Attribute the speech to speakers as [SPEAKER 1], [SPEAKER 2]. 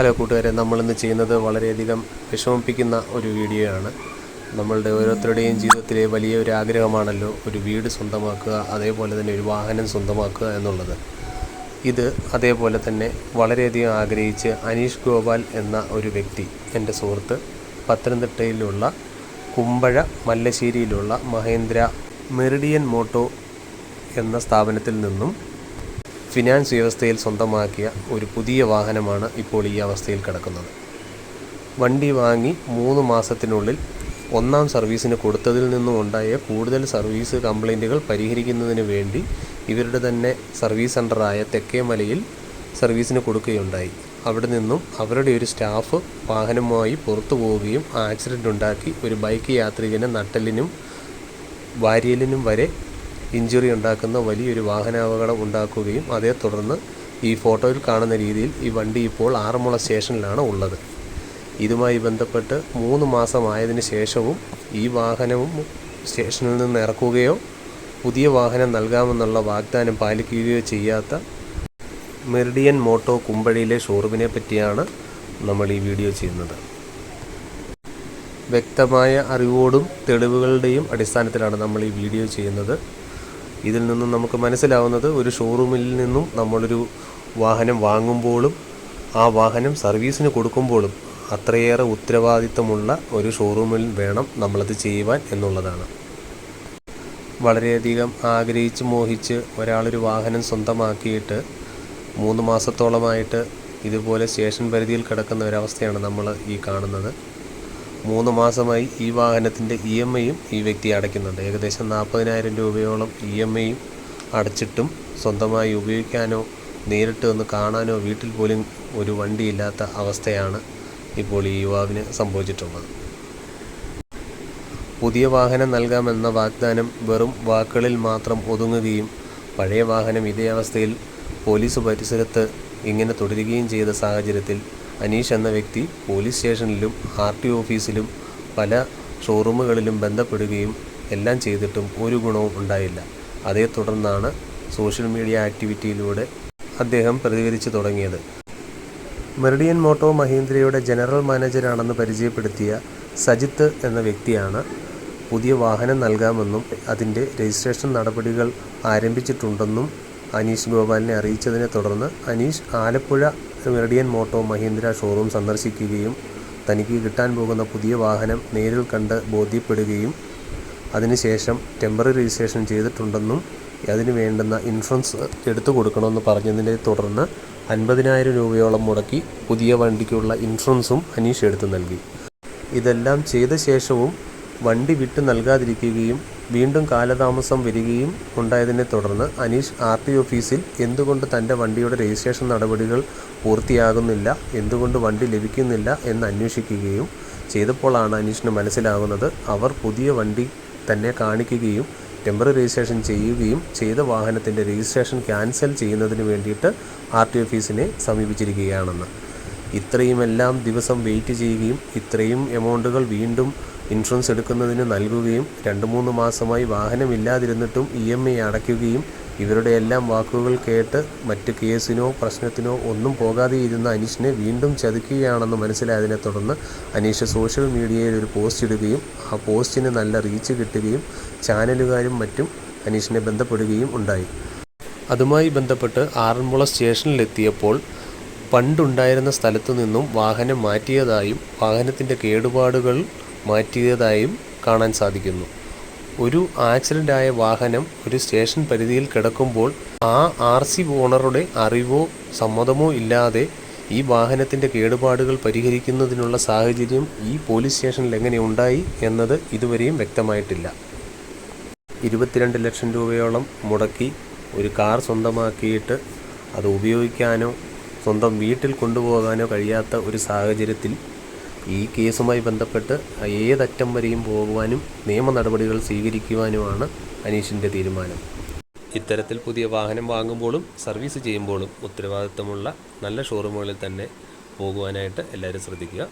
[SPEAKER 1] Hello കൂട്ടുകാരെ നമ്മളിന്ന് ചെയ്യുന്നത് വളരെയധികം വിഷമിപ്പിക്കുന്ന ഒരു വീഡിയോ ആണ്. നമ്മളുടെ ഓരോരുത്തരുടെയും ജീവിതത്തിലെ വലിയ ഒരു ആഗ്രഹമാണല്ലോ ഒരു വീട് സ്വന്തമാക്കുക അതേപോലെ തന്നെ ഒരു വാഹനം സ്വന്തമാക്കുക എന്നുള്ളത്. ഇത് അതേപോലെ തന്നെ വളരെയധികം ആഗ്രഹിച്ച് അനീഷ് ഗോപാൽ എന്ന ഒരു വ്യക്തി എന്റെ സുഹൃത്ത് പത്തനംതിട്ടയിലുള്ള കുമ്പഴ മല്ലശ്ശേരിയിലുള്ള മഹേന്ദ്ര മെറിഡിയൻ മോട്ടോ എന്ന സ്ഥാപനത്തിൽ നിന്നും ഫിനാൻസ് വ്യവസ്ഥയിൽ സ്വന്തമാക്കിയ ഒരു പുതിയ വാഹനമാണ് ഇപ്പോൾ ഈ അവസ്ഥയിൽ കിടക്കുന്നത്. വണ്ടി വാങ്ങി മൂന്ന് മാസത്തിനുള്ളിൽ ഒന്നാം സർവീസിന് കൊടുത്തതിൽ നിന്നും ഉണ്ടായ കൂടുതൽ സർവീസ് കംപ്ലൈന്റുകൾ പരിഹരിക്കുന്നതിന് വേണ്ടി ഇവരുടെ തന്നെ സർവീസ് സെന്ററായ തെക്കേമലയിൽ സർവീസിന് കൊടുക്കുകയുണ്ടായി. അവിടെ നിന്നും അവരുടെ ഒരു സ്റ്റാഫ് വാഹനവുമായി പുറത്തു പോവുകയും ആക്സിഡന്റ് ഉണ്ടാക്കി ഒരു ബൈക്ക് യാത്രികന് നട്ടലിനും വാരിയലിനും വരെ ഇഞ്ചുറി ഉണ്ടാക്കുന്ന വലിയൊരു വാഹനാപകടം ഉണ്ടാക്കുകയും അതേ തുടർന്ന് ഈ ഫോട്ടോയിൽ കാണുന്ന രീതിയിൽ ഈ വണ്ടി ഇപ്പോൾ ആറന്മുള സ്റ്റേഷനിലാണ് ഉള്ളത്. ഇതുമായി ബന്ധപ്പെട്ട് മൂന്ന് മാസമായതിന് ശേഷവും ഈ വാഹനവും സ്റ്റേഷനിൽ നിന്ന് ഇറക്കുകയോ പുതിയ വാഹനം നൽകാമെന്നുള്ള വാഗ്ദാനം പാലിക്കുകയോ ചെയ്യാത്ത മെറിഡിയൻ മോട്ടോ കുമ്പഴിയിലെ ഷോറൂമിനെ പറ്റിയാണ് നമ്മൾ ഈ വീഡിയോ ചെയ്യുന്നത്. വ്യക്തമായ അറിവോടും തെളിവുകളുടെയും അടിസ്ഥാനത്തിലാണ് നമ്മൾ ഈ വീഡിയോ ചെയ്യുന്നത്. ഇതിൽ നിന്നും നമുക്ക് മനസ്സിലാവുന്നത് ഒരു ഷോറൂമിൽ നിന്നും നമ്മളൊരു വാഹനം വാങ്ങുമ്പോഴും ആ വാഹനം സർവീസിന് കൊടുക്കുമ്പോഴും അത്രയേറെ ഉത്തരവാദിത്തമുള്ള ഒരു ഷോറൂമിൽ വേണം നമ്മളത് ചെയ്യുവാൻ എന്നുള്ളതാണ്. വളരെയധികം ആഗ്രഹിച്ച് മോഹിച്ച് ഒരാളൊരു വാഹനം സ്വന്തമാക്കിയിട്ട് മൂന്ന് മാസത്തോളമായിട്ട് ഇതുപോലെ സ്റ്റേഷൻ പരിധിയിൽ കിടക്കുന്ന ഒരവസ്ഥയാണ് നമ്മൾ ഈ കാണുന്നത്. മൂന്ന് മാസമായി ഈ വാഹനത്തിന്റെ ഇ എം ഐയും ഈ വ്യക്തി അടയ്ക്കുന്നുണ്ട്. ഏകദേശം നാൽപ്പതിനായിരം രൂപയോളം ഇ എം ഐയും അടച്ചിട്ടും സ്വന്തമായി ഉപയോഗിക്കാനോ നേരിട്ട് ഒന്ന് കാണാനോ വീട്ടിൽ പോലും ഒരു വണ്ടിയില്ലാത്ത അവസ്ഥയാണ് ഇപ്പോൾ ഈ യുവാവിന് സംഭവിച്ചിട്ടുള്ളത്. പുതിയ വാഹനം നൽകാമെന്ന വാഗ്ദാനം വെറും വാക്കുകളിൽ മാത്രം ഒതുങ്ങുകയും പഴയ വാഹനം ഇതേ അവസ്ഥയിൽ പോലീസ് പരിസരത്ത് ഇങ്ങനെ തുടരുകയും ചെയ്ത സാഹചര്യത്തിൽ അനീഷ് എന്ന വ്യക്തി പോലീസ് സ്റ്റേഷനിലും ആർ ടി ഓഫീസിലും പല ഷോറൂമുകളിലും ബന്ധപ്പെടുകയും എല്ലാം ചെയ്തിട്ടും ഒരു ഗുണവും ഉണ്ടായില്ല. അതേ തുടർന്നാണ് സോഷ്യൽ മീഡിയ ആക്ടിവിറ്റിയിലൂടെ അദ്ദേഹം പ്രതികരിച്ചു തുടങ്ങിയത്. മെറിഡിയൻ മോട്ടോ മഹീന്ദ്രയുടെ ജനറൽ മാനേജരാണെന്ന് പരിചയപ്പെടുത്തിയ സജിത്ത് എന്ന വ്യക്തിയാണ് പുതിയ വാഹനം നൽകാമെന്നും അതിന്റെ രജിസ്ട്രേഷൻ നടപടികൾ ആരംഭിച്ചിട്ടുണ്ടെന്നും അനീഷ് ഗോപാലിനെ അറിയിച്ചതിനെ തുടർന്ന് Aneesh Alappuzha Meridian Moto Mahindra showroom സന്ദർശിക്കുകയും തനിക്ക് കിട്ടാൻ പോകുന്ന പുതിയ വാഹനം നേരിൽ കണ്ട് ബോധ്യപ്പെടുകയും അതിനുശേഷം ടെമ്പററി രജിസ്ട്രേഷൻ ചെയ്തിട്ടുണ്ടെന്നും അതിന് വേണ്ടുന്ന ഇൻഷുറൻസ് എടുത്തു കൊടുക്കണമെന്ന് പറഞ്ഞതിനെ തുടർന്ന് അൻപതിനായിരം രൂപയോളം മുടക്കി പുതിയ വണ്ടിക്കുള്ള ഇൻഷുറൻസും അനീഷ് എടുത്തു നൽകി. ഇതെല്ലാം ചെയ്ത ശേഷവും വണ്ടി വിട്ടു നൽകാതിരിക്കുകയും വീണ്ടും കാലതാമസം വരികയും ഉണ്ടായതിനെ തുടർന്ന് അനീഷ് ആർ ടി ഓഫീസിൽ എന്തുകൊണ്ട് തന്റെ വണ്ടിയുടെ രജിസ്ട്രേഷൻ നടപടികൾ പൂർത്തിയാകുന്നില്ല എന്തുകൊണ്ട് വണ്ടി ലഭിക്കുന്നില്ല എന്ന് അന്വേഷിക്കുകയും ചെയ്തപ്പോഴാണ് അനീഷിന് മനസ്സിലാകുന്നത് അവർ പുതിയ വണ്ടി തന്നെ കാണിക്കുകയും ടെമ്പററി രജിസ്ട്രേഷൻ ചെയ്യുകയും ചെയ്ത വാഹനത്തിന്റെ രജിസ്ട്രേഷൻ ക്യാൻസൽ ചെയ്യുന്നതിന് വേണ്ടിയിട്ട് ആർ ടി ഓഫീസിനെ സമീപിച്ചിരിക്കുകയാണെന്ന്. ഇത്രയുമെല്ലാം ദിവസം വെയിറ്റ് ചെയ്യുകയും ഇത്രയും എമൗണ്ടുകൾ വീണ്ടും ഇൻഷുറൻസ് എടുക്കുന്നതിന് നൽകുകയും രണ്ട് മൂന്ന് മാസമായി വാഹനമില്ലാതിരുന്നിട്ടും ഇ എം ഐ അടയ്ക്കുകയും ഇവരുടെ എല്ലാം വാക്കുകൾ കേട്ട് മറ്റ് കേസിനോ പ്രശ്നത്തിനോ ഒന്നും പോകാതെ ഇരുന്ന അനീഷിനെ വീണ്ടും ചതിക്കുകയാണെന്ന് മനസ്സിലായതിനെ തുടർന്ന് അനീഷ് സോഷ്യൽ മീഡിയയിൽ ഒരു പോസ്റ്റ് ഇടുകയും ആ പോസ്റ്റിന് നല്ല റീച്ച് കിട്ടുകയും ചാനലുകാരും മറ്റും അനീഷിനെ ബന്ധപ്പെടുകയും ഉണ്ടായി. അതുമായി ബന്ധപ്പെട്ട് ആറന്മുള സ്റ്റേഷനിലെത്തിയപ്പോൾ പണ്ടുണ്ടായിരുന്ന സ്ഥലത്തു നിന്നും വാഹനം മാറ്റിയതായും വാഹനത്തിന്റെ കേടുപാടുകൾ മാറ്റിയതായും കാണാൻ സാധിക്കുന്നു. ഒരു ആക്സിഡന്റ് ആയ വാഹനം ഒരു സ്റ്റേഷൻ പരിധിയിൽ കിടക്കുമ്പോൾ ആ ആർ സി ഓണറുടെ അറിവോ സമ്മതമോ ഇല്ലാതെ ഈ വാഹനത്തിന്റെ കേടുപാടുകൾ പരിഹരിക്കുന്നതിനുള്ള സാഹചര്യം ഈ പോലീസ് സ്റ്റേഷനിൽ എങ്ങനെ ഉണ്ടായി എന്നത് ഇതുവരെയും വ്യക്തമായിട്ടില്ല. ഇരുപത്തിരണ്ട് ലക്ഷം രൂപയോളം മുടക്കി ഒരു കാർ സ്വന്തമാക്കിയിട്ട് അത് ഉപയോഗിക്കാനോ സ്വന്തം വീട്ടിൽ കൊണ്ടുപോകാനോ കഴിയാത്ത ഒരു സാഹചര്യത്തിൽ ഈ കേസുമായി ബന്ധപ്പെട്ട് ഏതറ്റം വരെയും പോകുവാനും നിയമ നടപടികൾ സ്വീകരിക്കുവാനുമാണ് അനീഷിന്റെ തീരുമാനം. ഇത്തരത്തിൽ പുതിയ വാഹനം വാങ്ങുമ്പോഴും സർവീസ് ചെയ്യുമ്പോഴും ഉത്തരവാദിത്തമുള്ള നല്ല ഷോറൂമുകളിൽ തന്നെ പോകുവാനായിട്ട് എല്ലാവരും ശ്രദ്ധിക്കുക.